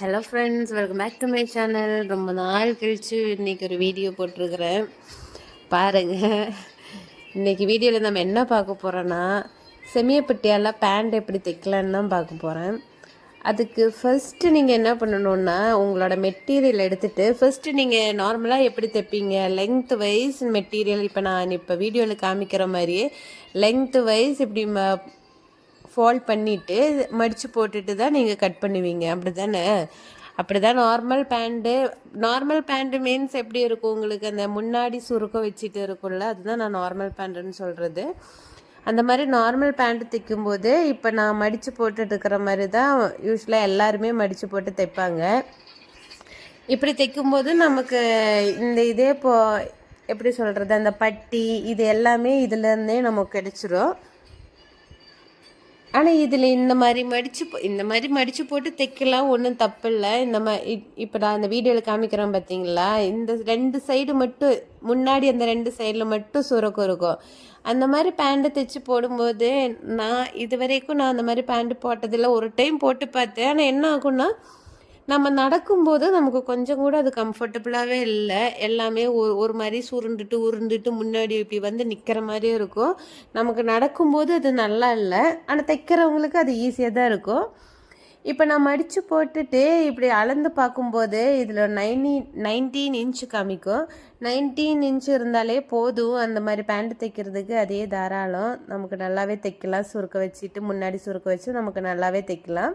Hello friends welcome back to my channel ரொம்ப நாள் கழிச்சு இன்றைக்கி ஒரு வீடியோ போட்டிருக்கிறேன். பாருங்கள் இன்னைக்கு வீடியோவில் நம்ம என்ன பார்க்க போகிறோன்னா செமியப்பட்டியால் பேண்ட் எப்படி தைக்கலான்னு தான் பார்க்க போகிறேன் அதுக்கு ஃபஸ்ட்டு நீங்கள் என்ன பண்ணணுன்னா உங்களோட மெட்டீரியல் எடுத்துகிட்டு ஃபஸ்ட்டு நீங்கள் நார்மலாக எப்படி தைப்பீங்க? லெங்த் வைஸ் மெட்டீரியல் இப்போ நான் இப்போ வீடியோவில் காமிக்கிற மாதிரியே லெங்த் வைஸ் இப்படி ம ஃபோல்ட் பண்ணிவிட்டு மடித்து போட்டுட்டு தான் நீங்கள் கட் பண்ணுவீங்க. அப்படி தானே அப்படி தான் normal pant normal pant means எப்படி இருக்கும் உங்களுக்கு? அந்த முன்னாடி சுருக்கம் வச்சுட்டு இருக்கும்ல அதுதான் நான் நார்மல் பேண்ட்டுன்னு சொல்கிறது அந்த மாதிரி நார்மல் பேண்ட் தைக்கும்போது இப்போ நான் மடித்து போட்டுட்டு இருக்கிற மாதிரி தான் யூஸ்வலாக எல்லாருமே மடித்து போட்டு தைப்பாங்க. இப்படி தைக்கும்போது நமக்கு இந்த இதே இப்போ எப்படி சொல்கிறது அந்த பட்டி இது எல்லாமே இதுலேருந்தே நமக்கு கிடச்சிரும். ஆனால் இதில் இந்த மாதிரி மடித்து இந்த மாதிரி மடித்து போட்டு தைக்கலாம் ஒன்றும் தப்பு இல்லை இந்த மாதிரி இப்போ நான் அந்த வீடியோவில் காமிக்கிறேன் பார்த்தீங்களா இந்த ரெண்டு சைடு மட்டும் முன்னாடி அந்த ரெண்டு சைடில் மட்டும் சுரக்கு இருக்கும். அந்த மாதிரி பேண்ட்டு தைச்சி போடும்போது நான் இது வரைக்கும் நான் அந்த மாதிரி பேண்ட்டு போட்டதில்லை. ஒரு டைம் போட்டு பார்த்தேன். ஆனால் என்ன ஆகும்னா நம்ம நடக்கும்போது நமக்கு கொஞ்சம் கூட அது கம்ஃபர்டபுளாகவே இல்லை. எல்லாமே ஒரு ஒரு மாதிரி சுருண்டுட்டு உருண்டுட்டு முன்னாடி இப்படி வந்து நிற்கிற மாதிரியே இருக்கும். நமக்கு நடக்கும்போது அது நல்லா இல்லை. ஆனால் தைக்கிறவங்களுக்கு அது ஈஸியாக தான் இருக்கும். இப்போ நான் மடித்து போட்டுட்டு இப்படி அளந்து பார்க்கும்போது இதில் நைனி நைன்டீன் இன்ச்சு காமிக்கும். நைன்டீன் இன்ச்சு இருந்தாலே போதும். அந்த மாதிரி பேண்ட் தைக்கிறதுக்கு அதே தாராளம். நமக்கு நல்லாவே தைக்கலாம். சுருக்க வச்சுட்டு முன்னாடி சுருக்க வச்சு நமக்கு நல்லாவே தைக்கலாம்.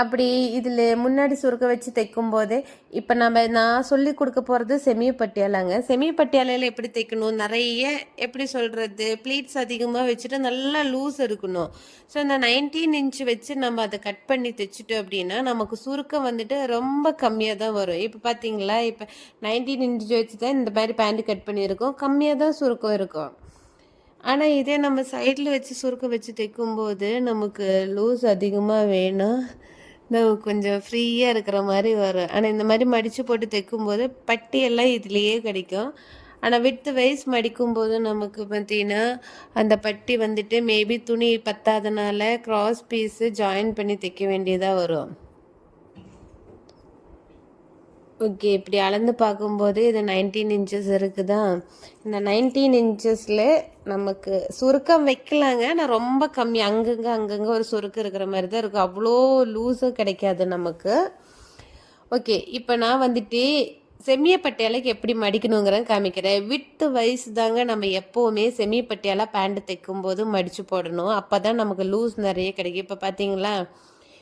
அப்படி இதில் முன்னாடி சுருக்க வச்சு தைக்கும் போதே இப்போ நம்ம நான் சொல்லி கொடுக்க போகிறது செமி பட்டியாலாங்க. செமி பட்டியாலையில் எப்படி தைக்கணும்? நிறைய எப்படி சொல்கிறது ப்ளீட்ஸ் அதிகமாக வச்சுட்டு நல்லா லூஸ் இருக்கணும். ஸோ அந்த நைன்டீன் இன்ச் வச்சு நம்ம அதை கட் பண்ணி தைச்சிட்டோம் அப்படின்னா நமக்கு சுருக்கம் வந்துட்டு ரொம்ப கம்மியாக தான் வரும். இப்போ பார்த்தீங்களா இப்போ நைன்டீன் இன்ச் வச்சு தான் இந்த மாதிரி பேண்ட் கட் பண்ணியிருக்கோம். கம்மியாக தான் சுருக்கம் இருக்கும். ஆனால் இதே நம்ம சைடில் வச்சு சுருக்க வச்சு தைக்கும்போது நமக்கு லூஸ் அதிகமாக வேணும். நம்ம கொஞ்சம் ஃப்ரீயாக இருக்கிற மாதிரி வரும். ஆனால் இந்த மாதிரி மடித்து போட்டு தைக்கும்போது பட்டியெல்லாம் இதுலேயே கிடைக்கும். ஆனால் வித்து வைஸ் மடிக்கும்போது நமக்கு பார்த்தீங்கன்னா அந்த பட்டி வந்துட்டு மேபி துணி பத்தாதனால க்ராஸ் பீஸு ஜாயின் பண்ணி தைக்க வேண்டியதாக வரும். ஓகே இப்படி அளந்து பார்க்கும்போது இது நைன்டீன் இன்ச்சஸ் இருக்குதா? இந்த நைன்டீன் இன்ச்சஸில் நமக்கு சுருக்கம் வைக்கலாங்க. ஆனால் ரொம்ப கம்மி. அங்கங்கே அங்கங்கே ஒரு சுருக்கம் இருக்கிற மாதிரி தான் இருக்கும். அவ்வளோ லூஸும் கிடைக்காது நமக்கு. ஓகே இப்போ நான் வந்துட்டு செமிய பட்டியாலைக்கு எப்படி மடிக்கணுங்கிறத காமிக்கிறேன். விட்டு வயசு தாங்க நம்ம எப்போவுமே செமி பட்டியாலா பேண்ட் தைக்கும் போது மடித்து போடணும். அப்போ தான் நமக்கு லூஸ் நிறைய கிடைக்கும். இப்போ பார்த்தீங்களா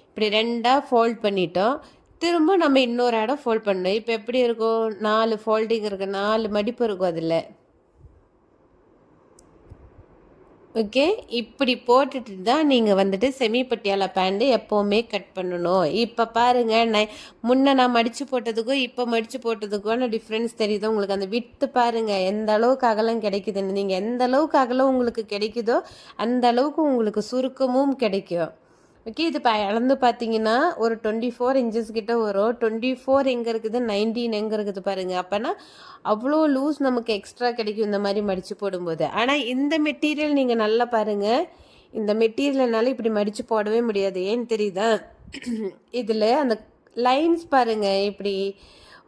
இப்படி ரெண்டாக ஃபோல்ட் பண்ணிட்டோம். திரும்ப நம்ம இன்னொரு இடம் ஃபோல்ட் பண்ணணும். இப்போ எப்படி இருக்கும்? நாலு ஃபோல்டிங் இருக்கு. நாலு மடிப்பு இருக்கும் அதில். ஓகே இப்படி போட்டுட்டு தான் நீங்கள் வந்துட்டு செமி பட்டியால பேண்ட்டு எப்போவுமே கட் பண்ணணும். இப்போ பாருங்கள் நான் முன்ன நான் மடித்து போட்டதுக்கும் இப்போ மடித்து போட்டதுக்கும் டிஃப்ரென்ஸ் தெரியுது? உங்களுக்கு அந்த விட்டு பாருங்கள் எந்த அளவுக்கு அகலம் கிடைக்குதுன்னு. நீங்கள் எந்த அளவுக்கு அகலம் உங்களுக்கு கிடைக்குதோ அந்த அளவுக்கு உங்களுக்கு சுருக்கமும் கிடைக்கும். ஓகே இது இப்போ அளந்து பார்த்தீங்கன்னா ஒரு டுவெண்ட்டி ஃபோர் இன்ச்சஸ் கிட்ட வரும். டுவெண்ட்டி ஃபோர் எங்கே இருக்குது? நைன்டீன் எங்கே இருக்குது பாருங்கள் அப்போனா அவ்வளோ லூஸ் நமக்கு எக்ஸ்ட்ரா கிடைக்கும் இந்த மாதிரி மடித்து போடும்போது. ஆனால் இந்த மெட்டீரியல் நீங்கள் நல்லா பாருங்கள் இந்த மெட்டீரியல்னால இப்படி மடித்து போடவே முடியாது. ஏன்னு தெரியுதா? இதில் அந்த லைன்ஸ் பாருங்கள் இப்படி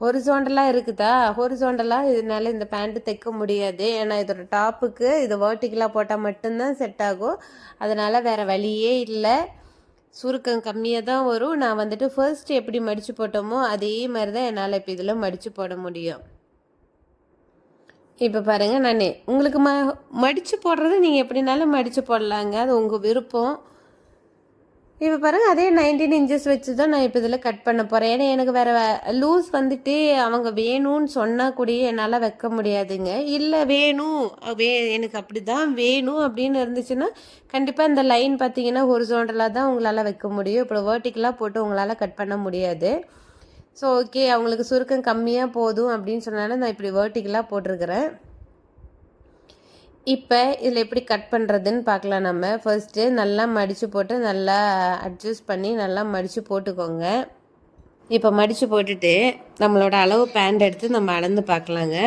ஹொரிசோண்டலாக இருக்குதா? ஹொரிசோண்டலாக இதனால இந்த பேண்ட்டு தைக்க முடியாது. ஏன்னா இதோட டாப்புக்கு இது வேர்ட்டிக்கலாக போட்டால் மட்டும்தான் செட் ஆகும். அதனால் வேறு வழியே இல்லை. சுருக்கம் கம்மியாக தான் வரும். நான் வந்துட்டு ஃபர்ஸ்ட் எப்படி மடித்து போட்டோமோ அதே மாதிரி தான் என்னால் இப்போ இதில் மடித்து போட முடியும். இப்போ பாருங்கள் நான் உங்களுக்கு ம மடித்து போடுறது நீங்கள் எப்படினாலும் மடித்து போடலாங்க. அது உங்கள் விருப்பம். இப்போ பாருங்கள் அதே நைன்டீன் இன்ச்சஸ் வச்சு தான் நான் இப்போ இதில் கட் பண்ண போகிறேன் ஏன்னா எனக்கு வேறு லூஸ் வந்துட்டு அவங்க வேணும்னு சொன்னால் கூடயே என்னால் வைக்க முடியாதுங்க. இல்லை வேணும் வே எனக்கு அப்படி தான் வேணும் அப்படின்னு இருந்துச்சுன்னா கண்டிப்பாக இந்த லைன் பார்த்தீங்கன்னா ஹொரிசோண்டலாக தான் உங்களால் வைக்க முடியும். இப்போ வேர்ட்டிக்கலாக போட்டு உங்களால் கட் பண்ண முடியாது. ஸோ ஓகே அவங்களுக்கு சுருக்கம் கம்மியாக போதும் அப்படின்னு சொன்னாலும் நான் இப்படி வேர்ட்டிக்கலாக போட்டிருக்கிறேன். இப்போ இதில் எப்படி கட் பண்ணுறதுன்னு பார்க்கலாம் நம்ம. ஃபர்ஸ்ட்டு நல்லா மடித்து போட்டு நல்லா அட்ஜஸ்ட் பண்ணி நல்லா மடித்து போட்டுக்கோங்க. இப்போ மடித்து போட்டுட்டு நம்மளோட அளவு பேண்ட் எடுத்து நம்ம அளந்து பார்க்கலாங்க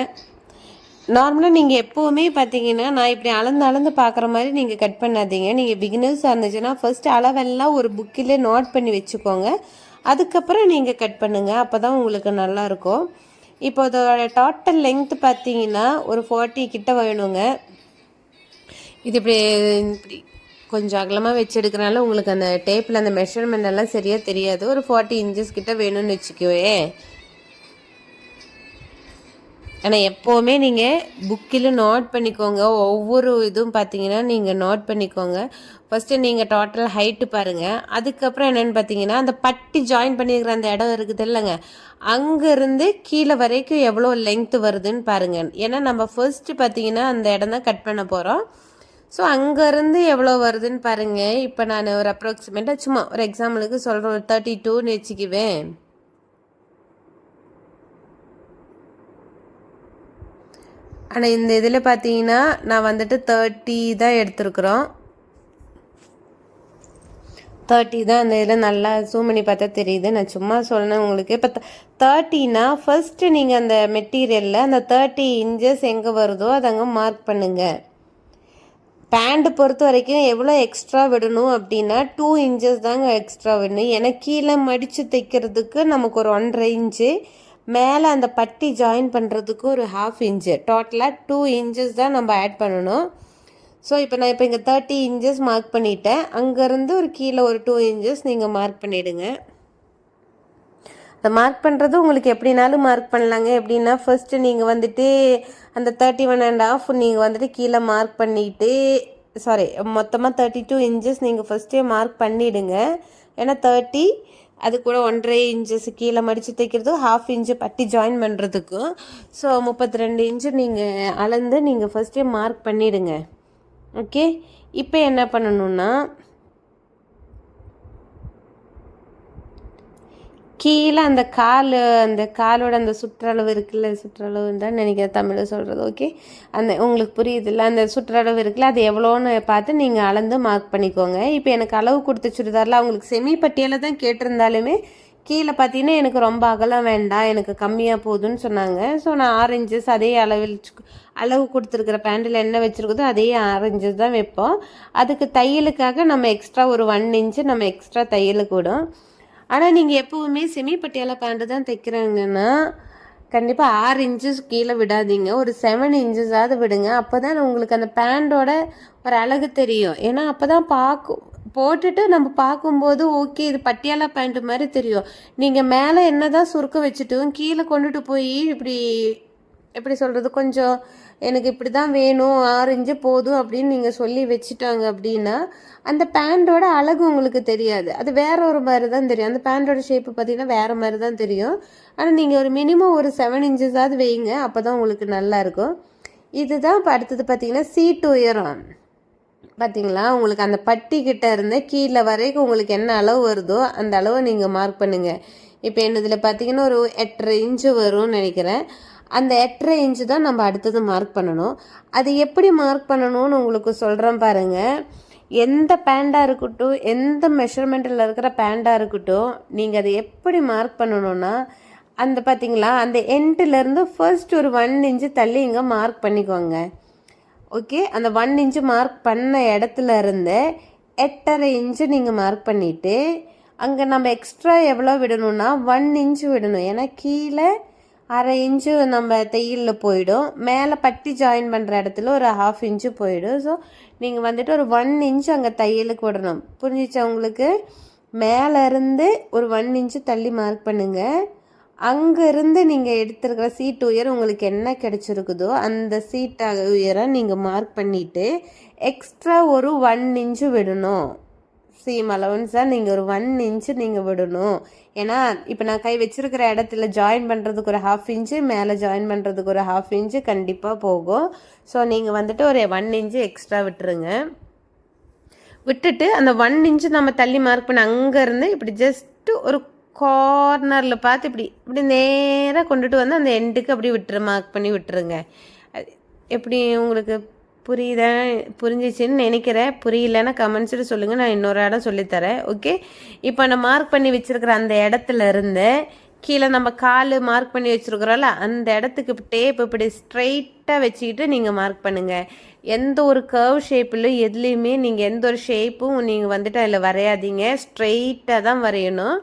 நார்மலாக நீங்கள் எப்போவுமே பார்த்தீங்கன்னா நான் இப்படி அளந்து அளந்து பார்க்குற மாதிரி நீங்கள் கட் பண்ணாதீங்க. நீங்கள் பிகினர்ஸாக இருந்துச்சுன்னா ஃபர்ஸ்ட் அளவெல்லாம் ஒரு புக்கில் நோட் பண்ணி வச்சுக்கோங்க. அதுக்கப்புறம் நீங்கள் கட் பண்ணுங்கள் அப்போ தான் உங்களுக்கு நல்லாயிருக்கும் இப்போ அதோட டோட்டல் லெங்த் பார்த்தீங்கன்னா ஒரு ஃபார்ட்டி கிட்ட வேணுங்க. இது இப்படி இப்படி கொஞ்சம் அகலமாக வச்சு எடுக்கிறனால உங்களுக்கு அந்த டேப்பில் அந்த மெஷர்மெண்ட் எல்லாம் சரியாக தெரியாது. ஒரு ஃபார்ட்டி இன்ச்சஸ் கிட்டே வேணும்னு வச்சுக்குவேன் ஆனால் எப்போவுமே நீங்கள் புக்கில் நோட் பண்ணிக்கோங்க. ஒவ்வொரு இதுவும் பார்த்தீங்கன்னா நீங்கள் நோட் பண்ணிக்கோங்க. ஃபஸ்ட்டு நீங்கள் டோட்டல் ஹைட்டு பாருங்கள் அதுக்கப்புறம் என்னென்னு பார்த்தீங்கன்னா அந்த பட்டி ஜாயின் பண்ணியிருக்கிற அந்த இடம் இருக்குது இல்லைங்க. அங்கேருந்து கீழே வரைக்கும் எவ்வளோ லென்த்து வருதுன்னு பாருங்கள் ஏன்னா நம்ம ஃபர்ஸ்ட்டு பார்த்தீங்கன்னா அந்த இடம் தான் கட் பண்ண போகிறோம் ஸோ அங்கேருந்து எவ்வளோ வருதுன்னு பாருங்கள் இப்போ நான் ஒரு அப்ராக்சிமேட்டாக சும்மா ஒரு எக்ஸாம்பிளுக்கு சொல்கிறேன் ஒரு தேர்ட்டி டூன்னு வச்சுக்குவேன். ஆனால் இந்த இதில் பார்த்தீங்கன்னா நான் வந்துட்டு தேர்ட்டி தான் எடுத்துருக்குறோம். தேர்ட்டி தான் அந்த இதில் நல்லா ஜூம் பண்ணி பார்த்தா தெரியுது. நான் சும்மா சொன்னேன் உங்களுக்கு. இப்போ தேர்ட்டினா ஃபஸ்ட்டு நீங்கள் அந்த மெட்டீரியலில் அந்த தேர்ட்டி இன்ச்சஸ் எங்கே வருதோ அதை அங்கே மார்க் பண்ணுங்கள் பேண்ட்டு பொறுத்த வரைக்கும் எவ்வளோ எக்ஸ்ட்ரா விடணும் அப்படின்னா டூ இன்ச்சஸ் தாங்க எக்ஸ்ட்ரா விடணும். ஏன்னா கீழே மடித்து தைக்கிறதுக்கு நமக்கு ஒரு ஒன்றரை இன்ச்சு மேலே அந்த பட்டி ஜாயின் பண்ணுறதுக்கு ஒரு ஹாஃப் இன்ச்சு டோட்டலாக டூ இன்ச்சஸ் தான் நம்ம ஆட் பண்ணணும். ஸோ இப்போ நான் இப்போ இங்கே தேர்ட்டி இன்ச்சஸ் மார்க் பண்ணிட்டேன். அங்கேருந்து ஒரு கீழே ஒரு டூ இன்ச்சஸ் நீங்கள் மார்க் பண்ணிவிடுங்க அதை மார்க் பண்ணுறது உங்களுக்கு எப்படினாலும் மார்க் பண்ணலாங்க. எப்படின்னா ஃபஸ்ட்டு நீங்கள் வந்துட்டு அந்த தேர்ட்டி ஒன் அண்ட் ஆஃப் நீங்கள் வந்துட்டு கீழே மார்க் பண்ணிவிட்டு சாரி மொத்தமாக தேர்ட்டி டூ இன்ச்சஸ் நீங்கள் ஃபஸ்ட்டே மார்க் பண்ணிவிடுங்க ஏன்னா தேர்ட்டி அது கூட ஒன்றரை இன்ச்சஸ் கீழே மடித்து தைக்கிறதும் ஹாஃப் இன்ச்சு பட்டி ஜாயின் பண்ணுறதுக்கும் ஸோ முப்பத்தி ரெண்டு இன்ச்சு நீங்கள் அளந்து நீங்கள் ஃபஸ்ட்டே மார்க் பண்ணிவிடுங்க ஓகே இப்போ என்ன பண்ணணுன்னா கீழே அந்த கால் அந்த காலோட அந்த சுற்றளவு இருக்குல்ல சுற்றளவு தான் நினைக்கிறேன் தமிழில் சொல்கிறது ஓகே அந்த உங்களுக்கு புரியுதுல்ல அந்த சுற்றளவு இருக்குல்ல அது எவ்வளோன்னு பார்த்து நீங்கள் அளந்து மார்க் பண்ணிக்கோங்க. இப்போ எனக்கு அளவு கொடுத்த சுடிதாரில் அவங்களுக்கு செமி பட்டியலில் தான் கேட்டிருந்தாலுமே கீழே பார்த்தீங்கன்னா எனக்கு ரொம்ப அகலம் வேண்டாம் எனக்கு கம்மியாக போகுதுன்னு சொன்னாங்க. ஸோ நான் ஆரஞ்சஸ் அதே அளவில் அளவு கொடுத்துருக்குற பேண்டில் என்ன வச்சுருக்குதோ அதே ஆரஞ்சஸ் தான் வைப்போம். அதுக்கு தையலுக்காக நம்ம எக்ஸ்ட்ரா ஒரு ஒன் இன்ச்சு நம்ம எக்ஸ்ட்ரா தையலுக்கு விடும் ஆனால் நீங்கள் எப்போவுமே செமி பட்டியாலா பேண்ட்டு தான் தைக்கிறாங்கன்னா கண்டிப்பாக ஆறு இன்ச்சஸ் கீழே விடாதீங்க. ஒரு செவன் இன்ச்சஸாவது விடுங்க. அப்போ தான் உங்களுக்கு அந்த பேண்டோட ஒரு அழகு தெரியும். ஏன்னா அப்போ தான் பார்க்கும் போட்டுட்டு நம்ம பார்க்கும்போது ஓகே இது பட்டியாலா பேண்ட் மாதிரி தெரியும். நீங்கள் மேலே என்ன தான் சுருக்க வச்சுட்டும் கீழே கொண்டுட்டு போய் இப்படி எப்படி சொல்கிறது கொஞ்சம் எனக்கு இப்படி தான் வேணும் ஆறு போதும் அப்படின்னு நீங்கள் சொல்லி வச்சுட்டாங்க அப்படின்னா அந்த பேண்டோட அழகு உங்களுக்கு தெரியாது. அது வேற ஒரு மாதிரி தான் தெரியும். அந்த பேண்டோட ஷேப்பு பார்த்தீங்கன்னா வேறு மாதிரி தான் தெரியும். ஆனால் நீங்கள் ஒரு மினிமம் ஒரு செவன் இன்ச்சஸாவது வைங்க அப்போ தான் உங்களுக்கு நல்லாயிருக்கும் இதுதான் இப்போ அடுத்தது பார்த்தீங்கன்னா சீட்டு உயரம். பார்த்தீங்களா? உங்களுக்கு அந்த பட்டி கிட்ட இருந்து கீழே வரைக்கும் உங்களுக்கு என்ன அளவு வருதோ அந்த அளவை நீங்கள் மார்க் பண்ணுங்கள் இப்போ என்னதில் பார்த்தீங்கன்னா ஒரு எட்டரை இன்ச்சு வரும்னு நினைக்கிறேன். அந்த எட்டரை இன்ச்சு தான் நம்ம அடுத்தது மார்க் பண்ணணும். அது எப்படி மார்க் பண்ணணும்னு உங்களுக்கு சொல்கிறேன் பாருங்கள் எந்த பேண்டாக இருக்கட்டும் எந்த மெஷர்மெண்ட்டில் இருக்கிற பேண்டாக இருக்கட்டும் நீங்கள் அதை எப்படி மார்க் பண்ணணும்னா அந்த பார்த்தீங்களா அந்த எண்ட்லேருந்து ஃபர்ஸ்ட் ஒரு ஒன் இன்ச்சு தள்ளி இங்கே மார்க் பண்ணிக்கோங்க. ஓகே அந்த ஒன் இன்ச்சு மார்க் பண்ண இடத்துல இருந்து எட்டரை இன்ச்சு நீங்கள் மார்க் பண்ணிவிட்டு அங்கே நம்ம எக்ஸ்ட்ரா எவ்வளோ விடணும்னா ஒன் இன்ச்சு விடணும். ஏன்னா கீழே அரை இன்ச்சு நம்ம தையலில் போயிடும். மேலே பட்டி ஜாயின் பண்ணுற இடத்துல ஒரு ஹாஃப் இன்ச்சு போயிடும். ஸோ நீங்கள் வந்துட்டு ஒரு ஒன் இன்ச்சு அங்கே தையலுக்கு விடணும். புரிஞ்சிச்சா உங்களுக்கு? மேலேருந்து ஒரு ஒன் இன்ச்சு தள்ளி மார்க் பண்ணுங்கள் அங்கேருந்து நீங்கள் எடுத்துருக்கிற சீட் உயரம் உங்களுக்கு என்ன கிடச்சிருக்குதோ அந்த சீட் உயரம் நீங்கள் மார்க் பண்ணிவிட்டு எக்ஸ்ட்ரா ஒரு ஒன் இன்ச்சு விடணும். சீம் அலவன்ஸாக நீங்கள் ஒரு ஒன் இன்ச்சு நீங்கள் விடணும். ஏன்னா இப்போ நான் கை வச்சுருக்கிற இடத்துல ஜாயின் பண்ணுறதுக்கு ஒரு ஹாஃப் இன்ச்சு மேலே ஜாயின் பண்ணுறதுக்கு ஒரு ஹாஃப் இன்ச்சு கண்டிப்பாக போகும். ஸோ நீங்கள் வந்துட்டு ஒரு ஒன் இன்ச்சு எக்ஸ்ட்ரா விட்டுருங்க. விட்டுட்டு அந்த ஒன் இன்ச்சு நம்ம தள்ளி மார்க் பண்ண அங்கேருந்து இப்படி ஜஸ்ட்டு ஒரு கார்னரில் பார்த்து இப்படி இப்படி நேராக கொண்டுட்டு வந்து அந்த எண்டுக்கு அப்படி விட்டுரு மார்க் பண்ணி விட்டுருங்க. எப்படி உங்களுக்கு புரியுதா? புரிஞ்சிச்சின்னு நினைக்கிறேன். புரியலன்னா கமெண்ட்ஸில் சொல்லுங்கள் நான் இன்னொரு இடம் சொல்லித்தரேன். ஓகே இப்போ நான் மார்க் பண்ணி வச்சுருக்கிற அந்த இடத்துல இருந்து கீழே நம்ம கால் மார்க் பண்ணி வச்சுருக்குறோம்ல அந்த இடத்துக்கு டேப் இப்படி ஸ்ட்ரைட்டாக வச்சுக்கிட்டு நீங்கள் மார்க் பண்ணுங்கள் எந்த ஒரு கர்வ் ஷேப்பிலும் எதுலேயுமே நீங்கள் எந்த ஒரு ஷேப்பும் நீங்கள் வந்துட்டு அதில் வரையாதீங்க. ஸ்ட்ரைட்டாக தான் வரையணும்.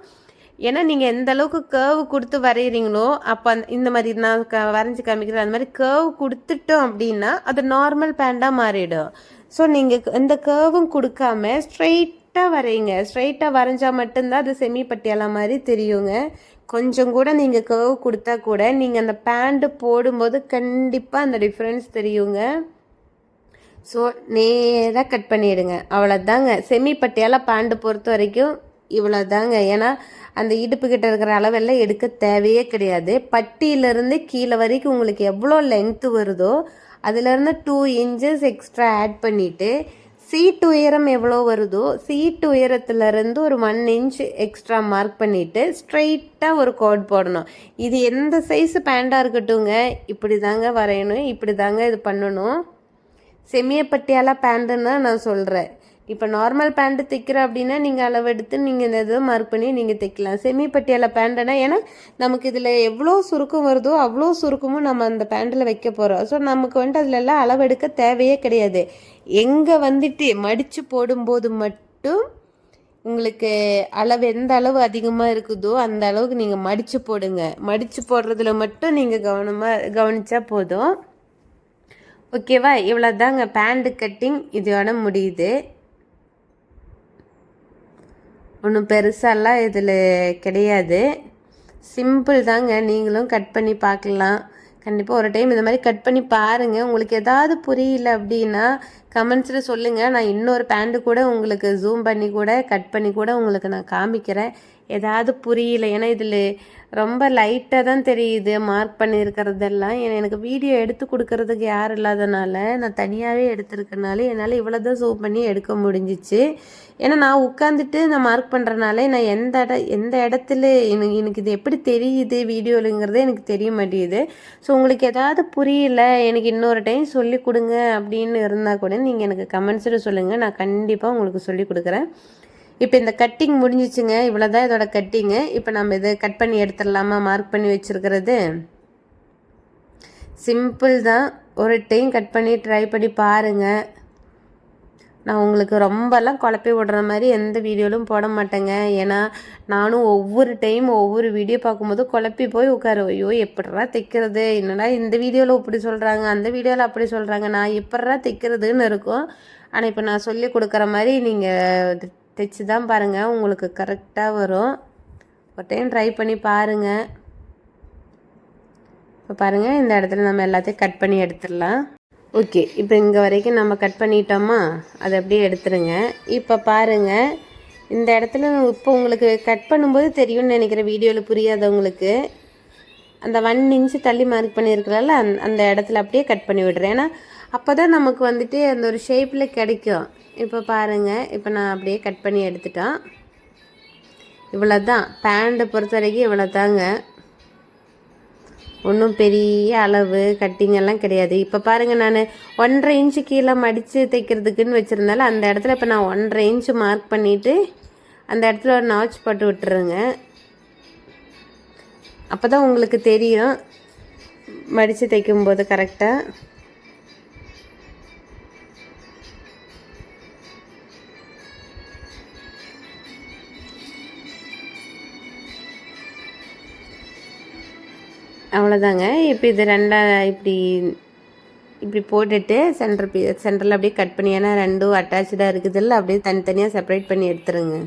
ஏன்னா நீங்கள் எந்த அளவுக்கு கேர்வ் கொடுத்து வரைகிறீங்களோ அப்போ அந்த இந்த மாதிரி நான் க வரைஞ்சி காமிக்கிறேன் அந்த மாதிரி கேர்வ் கொடுத்துட்டோம் அப்படின்னா அது நார்மல் பேண்டாக மாறிடும். ஸோ நீங்கள் இந்த கேர்வும் கொடுக்காம ஸ்ட்ரைட்டாக வரைங்க ஸ்ட்ரைட்டாக வரைஞ்சால் மட்டும்தான் அது செமி பட்டியாலா மாதிரி தெரியுங்க. கொஞ்சம் கூட நீங்கள் கேர்வ் கொடுத்தா கூட நீங்கள் அந்த பேண்ட்டு போடும்போது கண்டிப்பாக அந்த டிஃப்ரென்ஸ் தெரியுங்க. ஸோ நேராக கட் பண்ணிவிடுங்க அவ்வளோதாங்க செமி பட்டியாலா பேண்ட்டு பொறுத்த வரைக்கும் இவ்வளோ தாங்க ஏன்னா அந்த இடுப்பு கிட்ட இருக்கிற அளவெல்லாம் எடுக்க தேவையே கிடையாது. பட்டியிலேருந்து கீழே வரைக்கும் உங்களுக்கு எவ்வளோ லென்த்து வருதோ அதுலேருந்து டூ இன்ச்சஸ் எக்ஸ்ட்ரா ஆட் பண்ணிவிட்டு சீட்டு உயரம் எவ்வளோ வருதோ சீட்டு உயரத்துலேருந்து ஒரு ஒன் இன்ச் எக்ஸ்ட்ரா மார்க் பண்ணிவிட்டு ஸ்ட்ரைட்டாக ஒரு கோட் போடணும். இது எந்த சைஸ் பேண்டாக இருக்கட்டுங்க இப்படி தாங்க வரையணும் இப்படி தாங்க இது பண்ணணும். செமியப்பட்டியால பேண்ட்டுன்னு நான் சொல்கிறேன் இப்போ நார்மல் பேண்ட்டு தைக்கிற அப்படின்னா நீங்கள் அளவெடுத்து நீங்கள் இந்த இதை மார்க் பண்ணி நீங்கள் தைக்கலாம். செமி பட்டியால பேண்ட்டுனா ஏன்னா நமக்கு இதில் எவ்வளோ சுருக்கம் வருதோ அவ்வளோ சுருக்கமும் நம்ம அந்த பேண்ட்டில் வைக்க போகிறோம் ஸோ நமக்கு வந்துட்டு அதில் எல்லாம் அளவெடுக்க தேவையே கிடையாது. எங்கே வந்துட்டு மடித்து போடும்போது மட்டும் உங்களுக்கு அளவு எந்த அளவு அதிகமாக இருக்குதோ அந்த அளவுக்கு நீங்கள் மடித்து போடுங்க. மடித்து போடுறதுல மட்டும் நீங்கள் கவனமாக கவனித்தா போதும். ஓகேவா இவ்வளோ தாங்க பேண்ட்டு கட்டிங் இதோட முடியுது. ஒன்றும் பெருசாலாம் இதில் கிடையாது. சிம்பிள் தாங்க. நீங்களும் கட் பண்ணி பார்க்கலாம். கண்டிப்பாக ஒரு டைம் இந்த மாதிரி கட் பண்ணி பாருங்கள் உங்களுக்கு எதாவது புரியல அப்படின்னா கமெண்ட்ஸில் சொல்லுங்கள் நான் இன்னொரு பேண்ட்டு கூட உங்களுக்கு ஜூம் பண்ணி கூட கட் பண்ணி கூட உங்களுக்கு நான் காமிக்கிறேன். எதாவது புரியல. ஏன்னா இதில் ரொம்ப லைட்டாக தான் தெரியுது மார்க் பண்ணியிருக்கிறதெல்லாம் எனக்கு வீடியோ எடுத்து கொடுக்கறதுக்கு யார் இல்லாதனால நான் தனியாகவே எடுத்துருக்கனால என்னால் இவ்வளோ தான் ஜூம் பண்ணி எடுக்க முடிஞ்சிச்சு. ஏன்னா நான் உட்காந்துட்டு நான் மார்க் பண்ணுறனால நான் எந்த இட எந்த இடத்துல எனக்கு எனக்கு இது எப்படி தெரியுது வீடியோலுங்கிறதே எனக்கு தெரிய மாட்டேங்குது. ஸோ உங்களுக்கு ஏதாவது புரியல எனக்கு இன்னொரு டைம் சொல்லி கொடுங்க அப்படின்னு இருந்தால் கூட நீங்கள் எனக்கு கமெண்ட்ஸில் சொல்லுங்கள் நான் கண்டிப்பாக உங்களுக்கு சொல்லி கொடுக்குறேன். இப்போ இந்த கட்டிங் முடிஞ்சிச்சுங்க. இவ்வளோ தான் இதோட கட்டிங்கு இப்போ நம்ம இதை கட் பண்ணி எடுத்துடலாமா? மார்க் பண்ணி வச்சுருக்கிறது. சிம்பிள் தான். ஒரு டைம் கட் பண்ணி ட்ரை பண்ணி பாருங்கள் நான் உங்களுக்கு ரொம்பலாம் குழப்பி விடுற மாதிரி எந்த வீடியோலும் போட மாட்டேங்க. ஏன்னா நானும் ஒவ்வொரு டைம் ஒவ்வொரு வீடியோ பார்க்கும்போது குழப்பி போய் உட்காரு ஐயோ எப்படா தைக்கிறது? என்னடா இந்த வீடியோவில் இப்படி சொல்கிறாங்க அந்த வீடியோவில் அப்படி சொல்கிறாங்க நான் எப்படா தைக்கிறதுன்னு இருக்கும். ஆனால் இப்போ நான் சொல்லி கொடுக்குற மாதிரி நீங்கள் தைச்சி தான் பாருங்கள் உங்களுக்கு கரெக்டாக வரும். ஒரு டைம் ட்ரை பண்ணி பாருங்கள் இப்போ பாருங்கள் இந்த இடத்துல நம்ம எல்லாத்தையும் கட் பண்ணி எடுத்துடலாம். ஓகே இப்போ இங்கே வரைக்கும் நம்ம கட் பண்ணிட்டோமா? அதை அப்படியே எடுத்துருங்க. இப்போ பாருங்கள் இந்த இடத்துல இப்போ உங்களுக்கு கட் பண்ணும்போது தெரியும்னு நினைக்கிற வீடியோவில் புரியாதவங்களுக்கு. அந்த ஒன் இன்ச்சு தள்ளி மார்க் பண்ணியிருக்கிறல்ல அந் அந்த இடத்துல அப்படியே கட் பண்ணி விடுறேன். ஏன்னா அப்போ தான் நமக்கு வந்துட்டு அந்த ஒரு ஷேப்பில் கிடைக்கும். இப்போ பாருங்கள் இப்போ நான் அப்படியே கட் பண்ணி எடுத்துட்டோம் இவ்வளோ தான் பேண்ட்டை பொறுத்த வரைக்கும் இவ்வளோ தாங்க ஒன்றும் பெரிய அளவு கட்டிங் எல்லாம் கிடையாது. இப்போ பாருங்கள் நான் ஒன்றரை இன்ச்சு கீழே மடித்து தைக்கிறதுக்குன்னு வச்சுருந்தாலும் அந்த இடத்துல இப்போ நான் ஒன்றரை இன்ச்சு மார்க் பண்ணிவிட்டு அந்த இடத்துல ஒரு நாச் போட்டு விட்டுருங்க. அப்போ தான் உங்களுக்கு தெரியும் மடித்து தைக்கும்போது கரெக்டாக அவ்வளோதாங்க இப்போ இது ரெண்டாக இப்படி இப்படி போட்டுட்டு சென்டர் பீ சென்டரில் அப்படியே கட் பண்ணி ஏன்னா ரெண்டும் அட்டாச்சாக இருக்குதுல்ல அப்படியே தனித்தனியாக செப்பரேட் பண்ணி எடுத்துருங்க.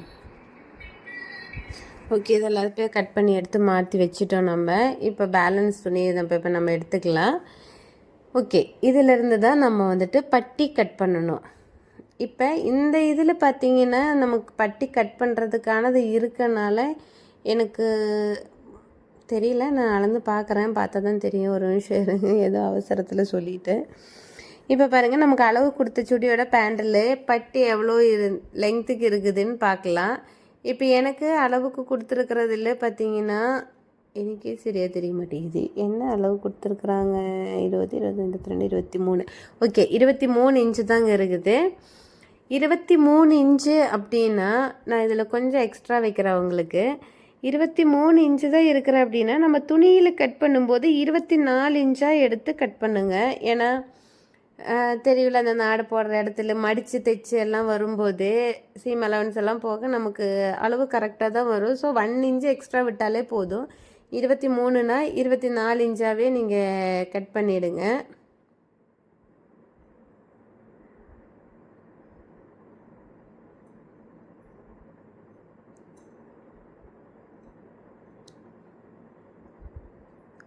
ஓகே இது எல்லாத்தையும் கட் பண்ணி எடுத்து மாற்றி வச்சுட்டோம் நம்ம. இப்போ பேலன்ஸ் துணி நம்ம இப்போ நம்ம எடுத்துக்கலாம். ஓகே இதிலிருந்து தான் நம்ம வந்துட்டு பட்டி கட் பண்ணணும். இப்போ இந்த இதில் பார்த்திங்கன்னா நமக்கு பட்டி கட் பண்ணுறதுக்கானது இருக்கனால எனக்கு தெரியல. நான் அளந்து பார்க்குறேன் பார்த்தா தான் தெரியும். ஒரு நிமிஷம் இருங்க. ஏதோ அவசரத்தில் சொல்லிவிட்டு இப்போ பாருங்கள் நமக்கு அளவு கொடுத்த சுடியோட பேண்டில் பட்டி எவ்வளோ இரு லெங்க்த்துக்கு இருக்குதுன்னு பார்க்கலாம் இப்போ எனக்கு அளவுக்கு கொடுத்துருக்குறதுல பார்த்தீங்கன்னா எனக்கே சரியாக தெரிய மாட்டேங்குது. என்ன அளவு கொடுத்துருக்குறாங்க? இருபது இருபது இருபத்தி ரெண்டு இருபத்தி மூணு. ஓகே. இருபத்தி மூணு இன்ச்சு தாங்க இருக்குது. இருபத்தி மூணு இன்ச்சு அப்படின்னா நான் இதில் கொஞ்சம் எக்ஸ்ட்ரா வைக்கிறேன் அவங்களுக்கு. இருபத்தி மூணு இன்ச்சு தான் இருக்கிற அப்படின்னா நம்ம துணியில் கட் பண்ணும்போது இருபத்தி நாலு இன்ச்சாக எடுத்து கட் பண்ணுங்கள் ஏன்னா தெரியல அந்த நாடு போடுற இடத்துல மடித்து தைச்சு எல்லாம் வரும்போது சீம் அலவன்ஸ் எல்லாம் போக நமக்கு அளவு கரெக்டாக தான் வரும். ஸோ ஒன் இன்ச்சு எக்ஸ்ட்ரா விட்டாலே போதும். இருபத்தி மூணுனா இருபத்தி நாலு இன்ச்சாகவே நீங்கள் கட் பண்ணிவிடுங்க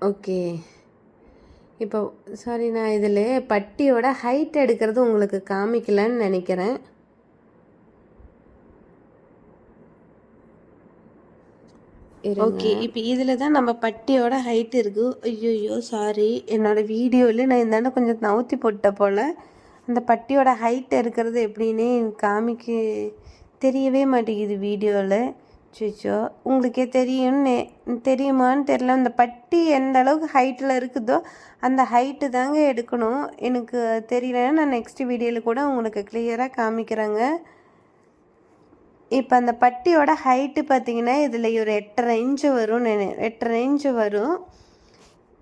ஓகே. இப்போ சாரி நான் இதில் பட்டியோட ஹைட் எடுக்கிறது உங்களுக்கு காமிக்கலன்னு நினைக்கிறேன். ஓகே இப்போ இதில் தான் நம்ம பட்டியோட ஹைட் இருக்குது ஐயோயோ சாரி என்னோடய வீடியோவில் நான் இந்தாண்ட கொஞ்சம் நவுத்தி போட்ட போல் அந்த பட்டியோட ஹைட் இருக்கிறது எப்படின்னு காமிக்க தெரியவே மாட்டேங்குது வீடியோவில் சிச்சோ உங்களுக்கே தெரியும்னு தெரியுமான்னு தெரில அந்த பட்டி எந்த அளவுக்கு ஹைட்டில் இருக்குதோ அந்த ஹைட்டு தாங்க எடுக்கணும். எனக்கு தெரியலன்னு நான் நெக்ஸ்ட் வீடியோவில் கூட உங்களுக்கு கிளியராக காமிக்கிறேங்க. இப்போ அந்த பட்டியோட ஹைட்டு பார்த்தீங்கன்னா இதில் ஒரு எட்டரை இன்ச்சு வரும் எட்டரை இன்ச்சு வரும்.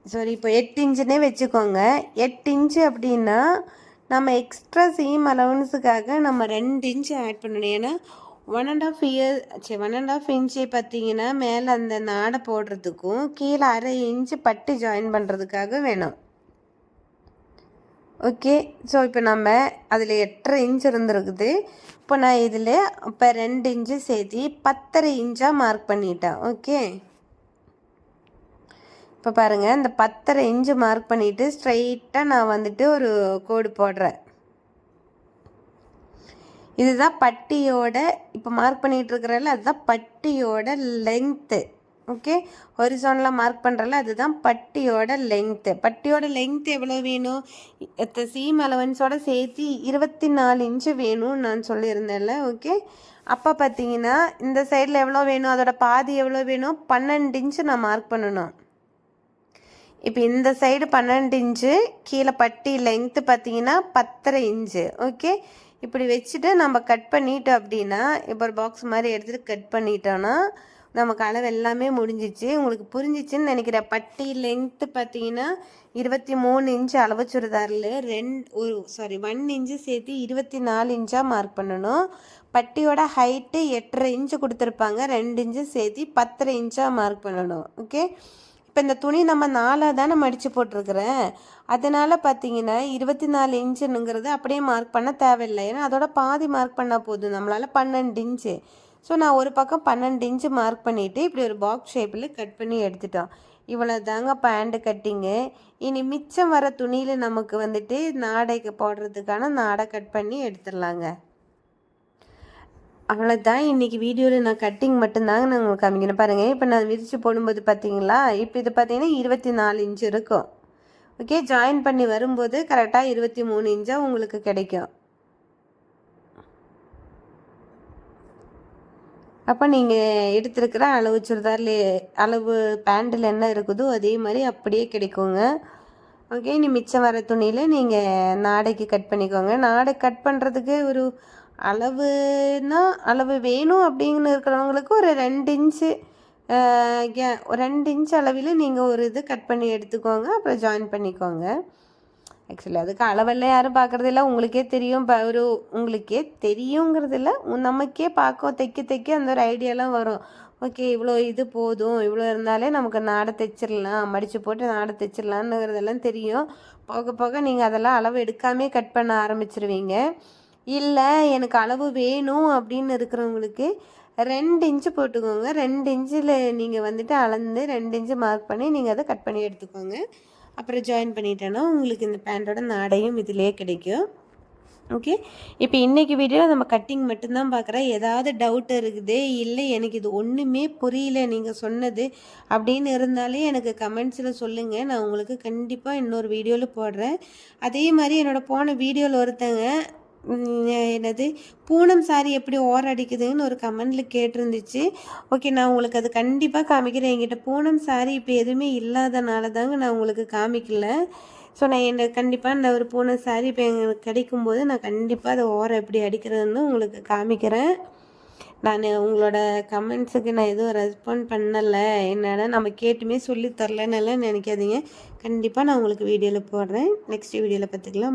சாரி இப்போ எட்டு இன்ச்சுனே வச்சுக்கோங்க. எட்டு இன்ச்சு அப்படின்னா நம்ம எக்ஸ்ட்ரா சீம் அலவன்ஸுக்காக நம்ம ரெண்டு இன்ச்சு ஆட் பண்ணணும். ஏன்னா ஒன் அண்ட் ஆஃப் இயர் சரி ஒன் அண்ட் ஆஃப் இன்ச்சு பார்த்தீங்கன்னா மேலே அந்த நாடை போடுறதுக்கும் கீழே அரை இன்ச்சு பட்டு ஜாயின் பண்ணுறதுக்காக வேணும். ஓகே ஸோ இப்போ நம்ம அதில் எட்டரை இன்ச் இருந்துருக்குது. இப்போ நான் இதில் இப்போ ரெண்டு இன்ச்சு சேர்த்தி பத்தரை இன்ச்சாக மார்க் பண்ணிட்டேன். ஓகே இப்போ பாருங்கள் இந்த பத்தரை இன்ச்சு மார்க் பண்ணிவிட்டு ஸ்ட்ரைட்டாக நான் வந்துட்டு ஒரு கோடு போடுறேன். இதுதான் பட்டியோட இப்போ மார்க் பண்ணிகிட்டு இருக்கிறல அதுதான் பட்டியோட லெங்க்த்து ஓகே ஹொரிசோனில் மார்க் பண்ணுறல அதுதான் பட்டியோட லெங்க்த்து பட்டியோட லெங்க்த் எவ்வளோ வேணும்? சீம் அலவன்ஸோட சேர்த்து இருபத்தி நாலு இன்ச்சு வேணும்னு நான் சொல்லியிருந்தேன்ல ஓகே அப்போ பார்த்தீங்கன்னா இந்த சைடில் எவ்வளோ வேணும்? அதோட பாதி எவ்வளோ வேணும்? பன்னெண்டு இன்ச்சு நான் மார்க் பண்ணணும். இப்போ இந்த சைடு பன்னெண்டு இன்ச்சு கீழே பட்டி லெங்க்த்து பார்த்தீங்கன்னா பத்தரை இன்ச்சு ஓகே இப்படி வச்சுட்டு நம்ம கட் பண்ணிட்டோம் அப்படின்னா இப்போ ஒரு பாக்ஸ் மாதிரி எடுத்துகிட்டு கட் பண்ணிட்டோன்னா நமக்கு அளவு எல்லாமே முடிஞ்சிச்சு. உங்களுக்கு புரிஞ்சிச்சுன்னு நினைக்கிறேன். பட்டி லென்த்து பார்த்தீங்கன்னா இருபத்தி மூணு இன்ச்சு அளவு சுடிதாரில் ரெண்டு ஒரு சாரி ஒன் இன்ச்சு சேர்த்து இருபத்தி நாலு இன்ச்சாக மார்க் பண்ணணும். பட்டியோட ஹைட்டு எட்டரை இன்ச்சு கொடுத்துருப்பாங்க. ரெண்டு இன்ச்சு சேர்த்து பத்தரை இன்ச்சாக மார்க் பண்ணணும். ஓகே இப்போ இந்த துணி நம்ம நாலாக தானே மடித்து போட்டிருக்கிறேன். அதனால் பார்த்தீங்கன்னா இருபத்தி நாலு இன்ச்சுனுங்கிறது அப்படியே மார்க் பண்ண தேவையில்லை. ஏன்னா அதோட பாதி மார்க் பண்ணால் போதும். நம்மளால் பன்னெண்டு இன்ச்சு. ஸோ நான் ஒரு பக்கம் பன்னெண்டு இன்ச்சு மார்க் பண்ணிவிட்டு இப்படி ஒரு பாக்ஸ் ஷேப்பில் கட் பண்ணி எடுத்துட்டோம். இவ்வளோ தாங்க பேண்டு கட்டிங்கு இனி மிச்சம் வர துணியில் நமக்கு வந்துட்டு நாடைக்கு போடுறதுக்கான நாடை கட் பண்ணி எடுத்துடலாங்க. அவ்வளோதான் இன்றைக்கி வீடியோவில் நான் கட்டிங் மட்டும்தாங்க நான் உங்களுக்கு காமிக்கணும் பாருங்கள் இப்போ நான் விரித்து போடும்போது பார்த்தீங்களா இப்போ இது பார்த்தீங்கன்னா இருபத்தி நாலு இன்ச் இருக்கும். ஓகே ஜாயின் பண்ணி வரும்போது கரெக்டாக இருபத்தி மூணு இன்ச்சாக உங்களுக்கு கிடைக்கும். அப்போ நீங்கள் எடுத்துருக்கிற அளவு சுடிதாரில் அளவு பேண்டில் என்ன இருக்குதோ அதே மாதிரி அப்படியே கிடைக்குங்க. ஓகே நீ மிச்சம் வர துணியில் நீங்கள் நாடைக்கு கட் பண்ணிக்கோங்க. நாடை கட் பண்ணுறதுக்கு ஒரு அளவுனா அளவு வேணும் அப்படின்னு இருக்கிறவங்களுக்கு ஒரு ரெண்டு இன்ச்சு ரெண்டு இன்ச் அளவில் நீங்கள் ஒரு இது கட் பண்ணி எடுத்துக்கோங்க. அப்புறம் ஜாயின் பண்ணிக்கோங்க. ஆக்சுவலி அதுக்கு அளவெல்லாம் யாரும் பார்க்குறதில்ல உங்களுக்கே தெரியும். இப்போ ஒரு உங்களுக்கே தெரியுங்கிறதில்ல நமக்கே பார்க்க தைக்க தைக்க அந்த ஒரு ஐடியாலாம் வரும். ஓகே இவ்வளோ இது போதும். இவ்வளோ இருந்தாலே நமக்கு நாடை தைச்சிடலாம். மடித்து போட்டு நாடை தைச்சிடலான்னுங்கிறதெல்லாம் தெரியும். போக போக நீங்கள் அதெல்லாம் அளவு எடுக்காமே கட் பண்ண ஆரம்பிச்சிருவீங்க. இல்லை எனக்கு அளவு வேணும் அப்படின்னு இருக்கிறவங்களுக்கு ரெண்டு இன்ச்சு போட்டுக்கோங்க. ரெண்டு இன்ச்சில் நீங்கள் வந்துட்டு அளந்து ரெண்டு இன்ச்சு மார்க் பண்ணி நீங்கள் அதை கட் பண்ணி எடுத்துக்கோங்க. அப்புறம் ஜாயின் பண்ணிட்டேன்னா உங்களுக்கு இந்த பேண்ட்டோட நாடையும் இதிலே கிடைக்கும். ஓகே இப்போ இன்றைக்கி வீடியோவில் நம்ம கட்டிங் மட்டும்தான் பார்க்குறேன். ஏதாவது டவுட் இருக்குது இல்லை எனக்கு இது ஒன்றுமே புரியல நீங்கள் சொன்னது அப்படின்னு இருந்தாலே எனக்கு கமெண்ட்ஸில் சொல்லுங்கள் நான் உங்களுக்கு கண்டிப்பாக இன்னொரு வீடியோவில் போடுறேன். அதே மாதிரி என்னோடய போன வீடியோவில் ஒருத்தங்க என்னது? பூனம் சாரி எப்படி ஓர் அடிக்குதுன்னு ஒரு கமெண்டில் கேட்டிருந்துச்சு. ஓகே நான் உங்களுக்கு அது கண்டிப்பாக காமிக்கிறேன். என்கிட்ட பூனம் சாரி இப்போ எதுவுமே இல்லாதனால தாங்க நான் உங்களுக்கு காமிக்கல. ஸோ நான் என்னை கண்டிப்பாக இந்த ஒரு பூனம் சாரி இப்போ எங்களுக்கு கிடைக்கும்போது நான் கண்டிப்பாக அதை ஓரம் எப்படி அடிக்கிறதுன்னு உங்களுக்கு காமிக்கிறேன். நான் உங்களோட கமெண்ட்ஸுக்கு நான் எதுவும் ரெஸ்பாண்ட் பண்ணலை. என்னென்னா நம்ம கேட்டுமே சொல்லி தரலன்னெல்லாம் நினைக்காதீங்க. கண்டிப்பாக நான் உங்களுக்கு வீடியோவில் போடுறேன். நெக்ஸ்ட் வீடியோவில் பார்த்துக்கலாம்.